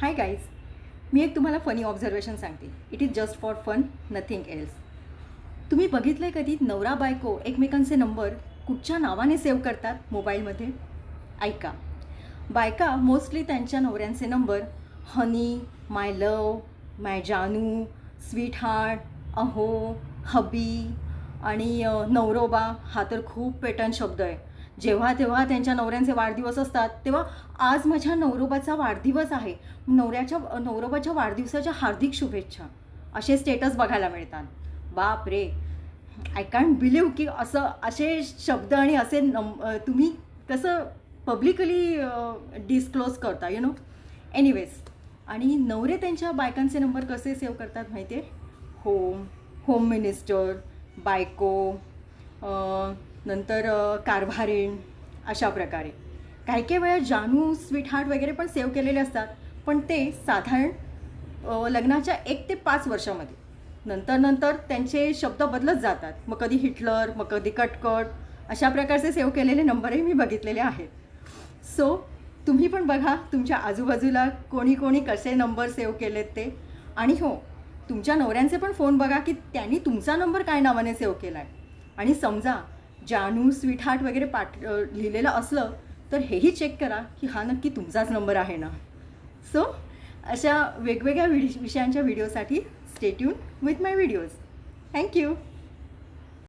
Hi guys मी एक तुम्हाला फनी ऑब्झर्वेशन सांगते. It is just for fun nothing else तुम्ही बघितलं आहे कधी नवरा बायको एकमेकांचे नंबर कुठच्या नावाने सेव्ह करतात मोबाईलमध्ये ऐका. बायका मोस्टली त्यांच्या नवऱ्यांचे number honey my love my जानू स्वीट हार्ट अहो हबी आणि नवरोबा हा तर खूप पेटर्न शब्द आहे. जेव्हा तेव्हा त्यांच्या नवऱ्यांचे वाढदिवस असतात तेव्हा आज माझ्या नवरोबाचा वाढदिवस आहे. नवऱ्याच्या नवरोबाच्या वाढदिवसाच्या हार्दिक शुभेच्छा. असे स्टेटस बघायला मिळतात. बाप रे! आय कॅन्ट बिलीव की असं असे शब्द आणि असे नम तुम्ही कसं पब्लिकली डिस्क्लोज करता यु नो एनिवेज आणि नवरे त्यांच्या बायकांचे नंबर कसे सेव्ह करतात माहिती आहे होम होम मिनिस्टर बायको नंतर कारभारेण कारभारीण अशा प्रकारे. काही काही वेळा जानू स्वीट हार्ट वगैरे पण सेव्ह केलेले असतात पण ते साधारण लग्नाच्या एक ते पाच वर्षामध्ये. नंतर नंतर त्यांचे शब्द बदलत जातात. मग कधी हिटलर मग कधी कटकट अशा प्रकारचे सेव्ह केलेले नंबरही मी बघितलेले आहेत. सो तुम्ही पण बघा तुमच्या आजूबाजूला कोणी कोणी कसे नंबर सेव्ह केलेत ते. आणि हो तुमच्या नवऱ्यांचे पण फोन बघा की त्यांनी तुमचा नंबर काय नावाने सेव्ह केला आहे आणि समजा जानू स्वीट हार्ट वगैरे पाठ लिहिलेलं असलं तर हेही चेक करा की हा नक्की तुमचाच नंबर आहे ना. सो अशा वेगवेगळ्या विडि विषयांच्या व्हिडिओसाठी stay tuned with my videos thank you